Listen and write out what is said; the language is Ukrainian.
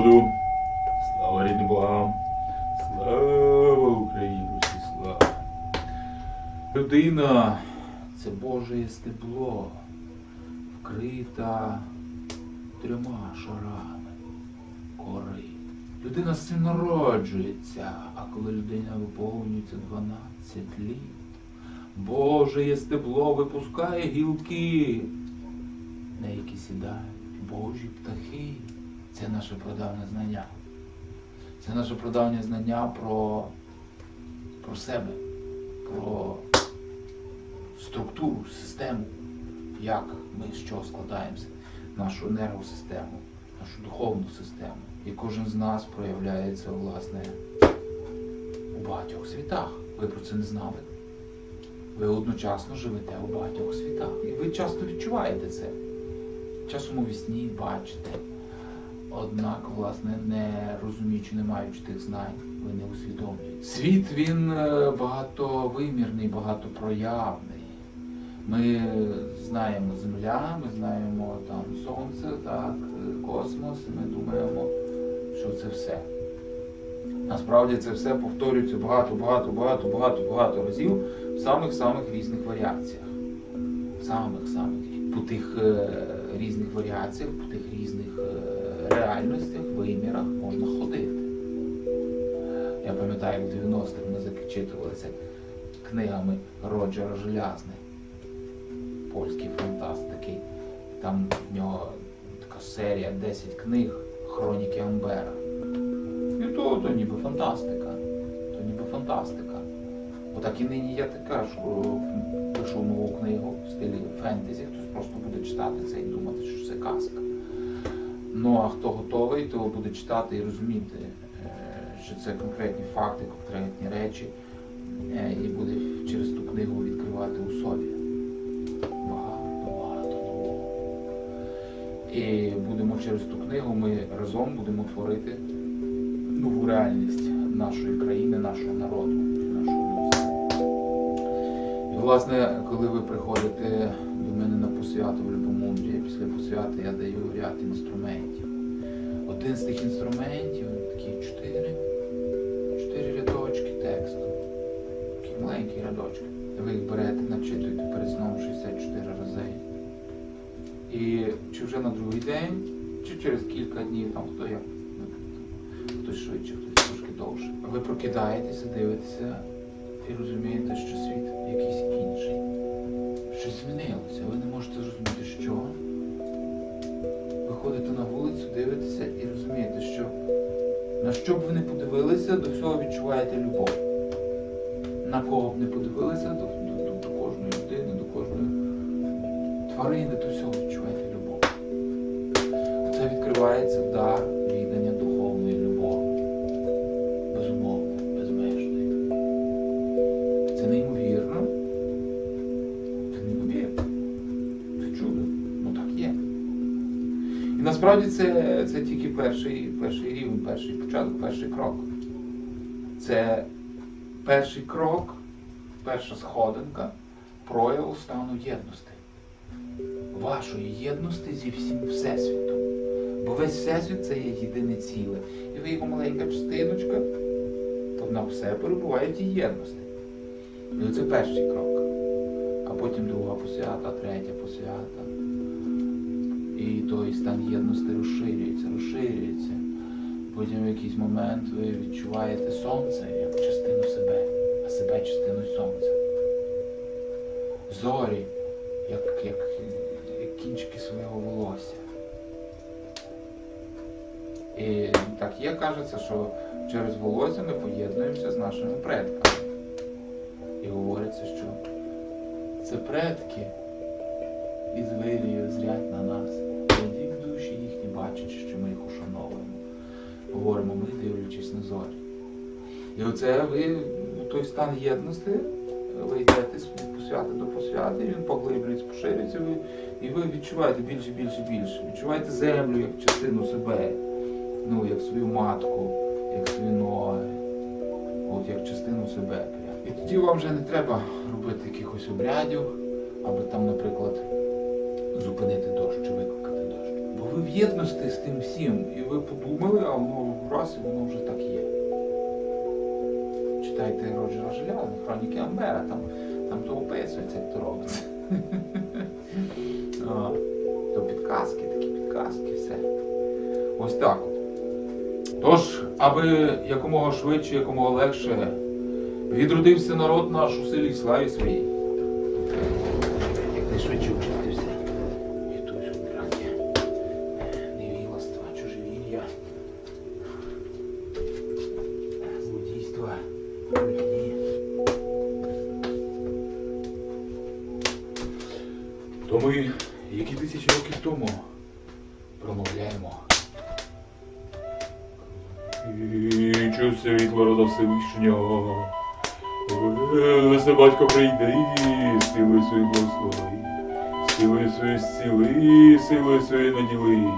народу! Слава рідним богам! Слава Україні! Усі слава! Людина це Боже стебло, вкрита трьома шарами кори. Людина з народжується, а коли людина виповнюється 12 літ, Боже є стебло випускає гілки, на які сідають Божі птахи. Це наше прадавнє знання. Це наше прадавнє знання про, про себе, про структуру, систему, як ми з чого складаємося, нашу енергосистему, нашу духовну систему. І кожен з нас проявляється, власне, у багатьох світах. Ви про це не знали. Ви одночасно живете у багатьох світах. І ви часто відчуваєте це. Часом у вісні бачите. Однак, власне, не розуміючи, не маючи тих знань, ви не усвідомлюєте. Світ він е, багатовимірний, багатопроявний. Ми знаємо Земля, ми знаємо там Сонце, так, е, космос, і ми думаємо, що це все. Насправді це все повторюється багато, багато, багато, багато, багато разів в самих-самих різних варіаціях. В самих-самих по тих е, різних варіаціях, по тих різних е, реальностях, вимірах можна ходити. Я пам'ятаю, в 90-х ми зачитувалися книгами Роджера Желязни, польський фантаст такий. Там в нього така серія 10 книг Хроніки Амбера. І то, то ніби фантастика. То ніби фантастика. Отак і нині я така, що пишу нову книгу в стилі фентезі, хтось просто буде читати це і думати, що це казка. Ну а хто готовий, то буде читати і розуміти, е, що це конкретні факти, конкретні речі, е, і буде через ту книгу відкривати у собі. Багато, багато нового. І будемо через ту книгу, ми разом будемо творити нову реальність нашої країни, нашого народу, нашого людства. І, власне, коли ви приходите до мене на посвяту в Любомудрі, після посвяти я даю ряд інструментів. Один з тих інструментів, такі чотири, чотири рядочки тексту. Такі маленькі рядочки. Ви їх берете, начитуєте перед сном 64 рази. І чи вже на другий день, чи через кілька днів, там хто як, хтось швидше, хтось трошки довше. Ви прокидаєтеся, дивитеся і розумієте, що світ якийсь інший. Подивилися, до всього відчуваєте любов. На кого б не подивилися, до, до, до, до кожної людини, до кожної тварини, до всього відчуваєте любов. Це відкривається дар віддання духовної любові. Безумовно, безмежної. Це неймовірно. Це неймовірно. Це чудо. Ну так є. І насправді це, це тільки перший, перший рівень, перший початок, перший крок. Це перший крок, перша сходинка прояву стану єдності. Вашої єдності зі всім Всесвітом. Бо весь Всесвіт це є єдине ціле. І ви його маленька частиночка, то вона все перебуває в тій єдності. І оце перший крок. А потім друга посвята, третя посвята. І той стан єдності розширюється, розширюється. Потім в якийсь момент ви відчуваєте сонце як частину себе, а себе частиною сонця. Зорі, як, як, як кінчики свого волосся. І так є, кажеться, що через волосся ми поєднуємося з нашими предками. І говориться, що це предки із вирію зрять на нас. Тоді в душі їхні бачать, що ми. Говоримо ми, дивлячись на зорі. І оце ви той стан єдності, ви йдете з посвяти до посвяти, він поглиблюється, поширюється, ви, і ви відчуваєте більше, більше, більше. Відчуваєте землю як частину себе, ну, як свою матку, як свої ноги, от як частину себе. І тоді вам вже не треба робити якихось обрядів, аби там, наприклад, зупинити дощ чи викликати дощ. Ви в єдності з тим всім, і ви подумали, а воно раз і воно вже так є. Читайте Роджера Желязна, Хроніки Амбера, там, там то описується, як то робиться. То підказки, такі підказки, все. Ось так. Тож, аби якомога швидше, якомога легше відродився народ наш у силі й славі своїй. Ми, які тисячі років тому, промовляємо. Вічу світло рода Всевишнього. Все батько прийди, сили свої благослови, свої зціли, сили свої наділи.